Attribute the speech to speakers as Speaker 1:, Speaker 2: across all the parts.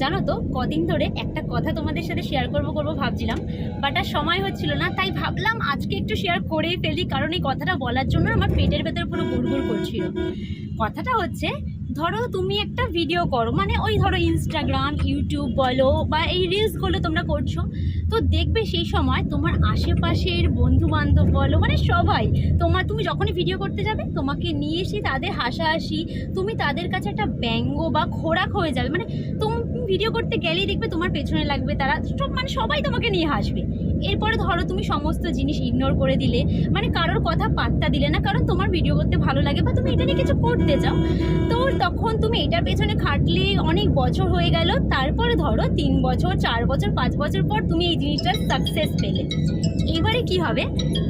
Speaker 1: জানো তো, কদিন ধরে একটা কথা তোমাদের সাথে শেয়ার করব করব ভাবছিলাম বাট আর সময় হচ্ছিল না, তাই ভাবলাম আজকে একটু শেয়ার করেই ফেলি, কারণ এই কথাটা বলার জন্য আমার পেটের ভেতরে পুরো গুড়গুড় করছিল। কথাটা হচ্ছে, ধরো তুমি একটা ভিডিও করো মানে ওই ধরো ইনস্টাগ্রাম ইউটিউব বলো, বা এই রিলসগুলো তোমরা করছ, তো দেখবে সেই সময় তোমার আশেপাশের বন্ধু বান্ধব বলো মানে সবাই, তোমার তুমি যখনই ভিডিও করতে যাবে, তোমাকে নিয়ে এসে তাদের হাসাহাসি, তুমি তাদের কাছে একটা ব্যঙ্গ বা খোরাক হয়ে যাবে মানে তুমি ভিডিও করতে গেলেই দেখবে তোমার পেছনে লাগবে তারা। সব মানে সবাই তোমাকে নিয়ে হাসবে। এরপরে ধরো তুমি সমস্ত জিনিস ইগনোর করে দিলে মানে কারোর কথা পাত্তা দিলে না, কারণ তোমার ভিডিও করতে ভালো লাগে বা তুমি এটা নিয়ে কিছু করতে চাও। তো তখন তুমি এটার পেছনে খাটলে অনেক বছর হয়ে গেল, তারপরে ধরো তিন বছর, চার বছর, পাঁচ বছর পর তুমি এই জিনিসটার সাকসেস পেলে। এবারে কি হবে?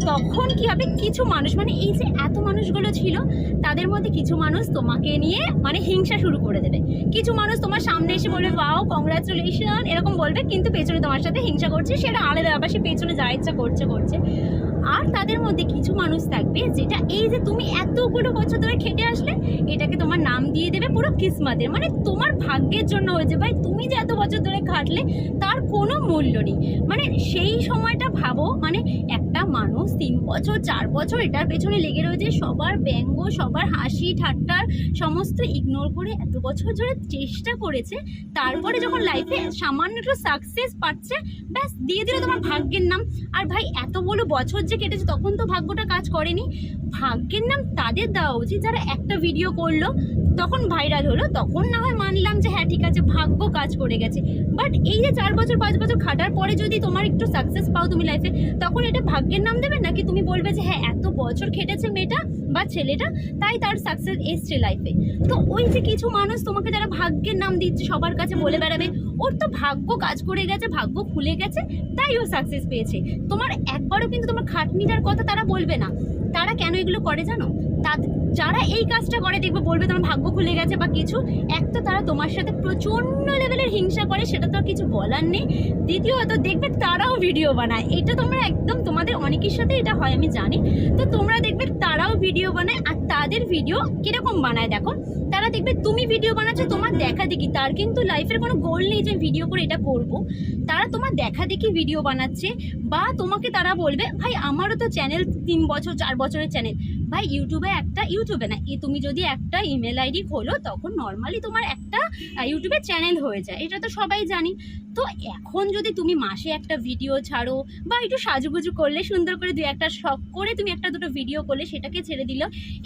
Speaker 1: তখন কি হবে? কিছু মানুষ মানে এই যে এত মানুষগুলো ছিল, তাদের মধ্যে কিছু মানুষ তোমাকে নিয়ে মানে হিংসা শুরু করে দেবে। কিছু মানুষ তোমার সামনে এসে বলবে বাও কংগ্রাচুলেশন এরকম বলবে, কিন্তু পেছনে তোমার সাথে হিংসা করছে, সেটা আলাদা ব্যাপার, সে পেছনে যা ইচ্ছা করছে করছে। আর তাদের মধ্যে কিছু মানুষ থাকবে যেটা এই যে তুমি এতগুলো বছর ধরে খেটে আসলে, এটাকে তোমার নাম দিয়ে দেবে পুরো কিসমাতের। মানে তোমার ভাগ্যের জন্য হয়েছে ভাই, তুমি যে এত বছর ধরে খাটলে তার কোনো মূল্য নেই। মানে সেই সময়টা ভাবো মানে একটা মানুষ তিন বছর, চার বছর এটার পেছনে লেগে রয়েছে, সবার ব্যঙ্গ, সবার হাসি ঠাট্টার সমস্ত ইগনোর করে এত বছর ধরে চেষ্টা করেছে, তারপরে যখন লাইফে সামান্য একটু সাকসেস পাচ্ছে, ব্যাস, দিয়ে দিল তোমার ভাগ্যের নাম। আর ভাই এত বড় বছর যে কেটেছে, তখন তো ভাগ্যটা কাজ করেনি। ভাগ্যের নাম তাদের দেওয়া উচিত, যারা একটা ভিডিও করল তখন ভাইরাল হলো, তখন না হয় মানলাম যে হ্যাঁ ঠিক আছে, ভাগ্য কাজ করে গেছে। বাট এই যে চার বছর, পাঁচ বছর খাটার পরে যদি তোমার একটু সাকসেস পাও তুমি লাইফে তখন এটা ভাগ্যের নাম দেবে? নাকি তুমি বলবে যে হ্যাঁ এত বছর খেটেছে মেয়েটা বা ছেলেটা, তাই তার সাকসেস এসছে লাইফে তো ওই যে কিছু মানুষ তোমাকে যারা ভাগ্যের নাম দিচ্ছে, সবার কাছে বলে বেড়াবে, ওর তো ভাগ্য কাজ করে গেছে, ভাগ্য খুলে গেছে, তাই ও সাকসেস পেয়েছে। তোমার একবারও কিন্তু তোমার খাটনিটার কথা তারা বলবে না। তারা কেন এগুলো করে জানো? যারা এই কাজটা করে দেখবে বলবে তোমার ভাগ্য খুলে গেছে বা কিছু। এক তো তারা তোমার সাথে প্রচণ্ড লেভেলের হিংসা করে, সেটা তো কিছু বলার নেই। দ্বিতীয়ত দেখবে তারাও ভিডিও বানায়। এটা তোমরা একদম তোমাদের অনেকের সাথে এটা হয়, আমি জানি। তো তোমরা দেখবে তারাও ভিডিও বানায় আর তাদের ভিডিও কীরকম বানায় দেখো। তারা দেখবে তুমি ভিডিও বানাচ্ছ, তোমার দেখা দেখি। তার কিন্তু লাইফের কোনো গোল নেই যে ভিডিও করে এটা করব। তারা তোমার দেখা দেখি ভিডিও বানাচ্ছে বা তোমাকে তারা বলবে, ভাই, আমারও তো চ্যানেল তিন বছর, চার বছরের চ্যানেল ভাই ইউটিউবে একটা ইউটিউবে না তুমি যদি একটা ইমেল আইডি খোলো, তখন নর্মালি তোমার একটা ইউটিউবে চ্যানেল হয়ে যায়। এটা তো সবাই জানি। তো এখন যদি তুমি মাসে একটা ভিডিও ছাড়ো বা একটু সাজুগুজু করলে, সুন্দর করে দুই একটা শখ করে তুমি একটা দুটো ভিডিও করলে, সেটাকে ছেড়ে দিল,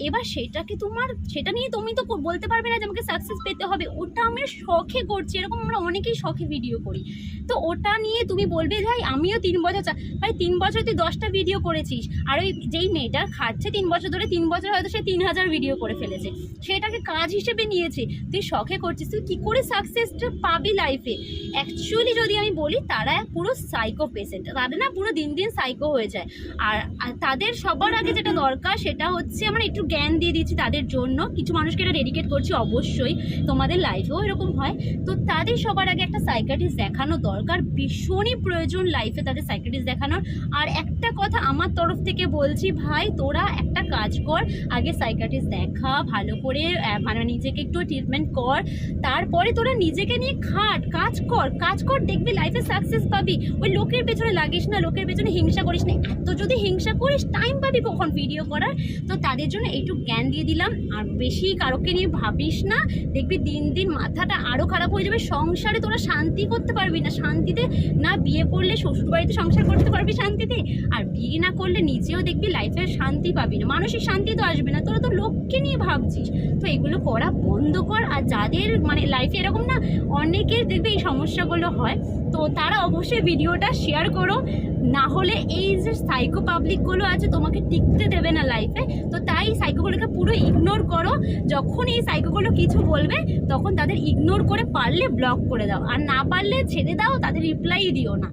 Speaker 1: এবার সেটাকে তোমার, সেটা নিয়ে তুমি তো বলতে পারবে না যে আমাকে সাকসেস পেতে হবে। ওটা আমি শখে করছি, এরকম আমরা অনেকেই শখে ভিডিও করি। তো ওটা নিয়ে তুমি বলবে, ভাই, আমিও তিন বছর ভাই, তিন বছর তুই দশটা ভিডিও করেছিস, আর ওই যেই মেয়েটা খাচ্ছে তিন বছর ধরে, তিন বছর হয়তো সে তিন হাজার ভিডিও করে ফেলেছে। সেটাকে কাজ হিসেবে নিয়েছে। তুই শখে করছিস, তুই কী করে সাকসেসটা পাবি লাইফে অ্যাকচুয়ালি যদি আমি বলি, তারা পুরো সাইকো পেশেন্ট তাদের না পুরো দিন দিন সাইকো হয়ে যায়। আর তাদের সবার আগে যেটা দরকার সেটা হচ্ছে আমরা একটু জ্ঞান দিয়ে দিচ্ছি তাদের জন্য। কিছু মানুষকে এটা ডেডিকেট করছি অবশ্যই, তোমাদের লাইফেও এরকম হয়। তো তাদের সবার আগে একটা সাইকাটিস্ট দেখানো দরকার। ভীষণই প্রয়োজন লাইফে তাদের সাইকাটিস্ট দেখানোর। আর একটা কথা আমার তরফ থেকে বলছি, ভাই, তোরা একটা কাজ কর, আগে সাইকাটিস্ট দেখা, ভালো করে মানে নিজেকে একটু ট্রিটমেন্ট কর। তারপরে তোরা নিজেকে নিয়ে খাট, কাজ কর, কাজ কর দেখবি লাইফে সাকসেস পাবি। ওই লোকের পেছনে লাগিস না, লোকের পেছনে হিংসা করিস না। এত যদি হিংসা করিস টাইম পাবি কখন ভিডিও করার? তো তাদের জন্য একটু জ্ঞান দিয়ে দিলাম। আর বেশি কারোকে নিয়ে ভাবিস না। দেখবি দিন দিন মাথাটা আরও খারাপ হয়ে যাবে। সংসারে তোরা শান্তি করতে পারবি না। শান্তিতে না বিয়ে করলে শ্বশুরবাড়িতে সংসার করতে পারবি শান্তিতে। আর বিয়ে না করলে নিজেও দেখবি লাইফে শান্তি পাবি না। মানসিক শান্তি তো আসবে না। তোরা তো লোককে নিয়ে ভাবছিস। তো এগুলো করা বন্ধ কর। আর যাদের মানে লাইফে এরকম না, অনেকের দেখবে এই সমস্যাগুলো হয়। তো তারা অবশ্যই ভিডিওটা শেয়ার করো। না হলে এই যে সাইকো পাবলিকগুলো আছে, তোমাকে টিকতে দেবে না লাইফে তো তাই সাইকোগুলোকে পুরো ইগনোর করো। যখন এই সাইকোগুলো কিছু বলবে, তখন তাদের ইগনোর করে পারলে ব্লক করে দাও। আর না পারলে ছেড়ে দাও, তাদের রিপ্লাই দিও না।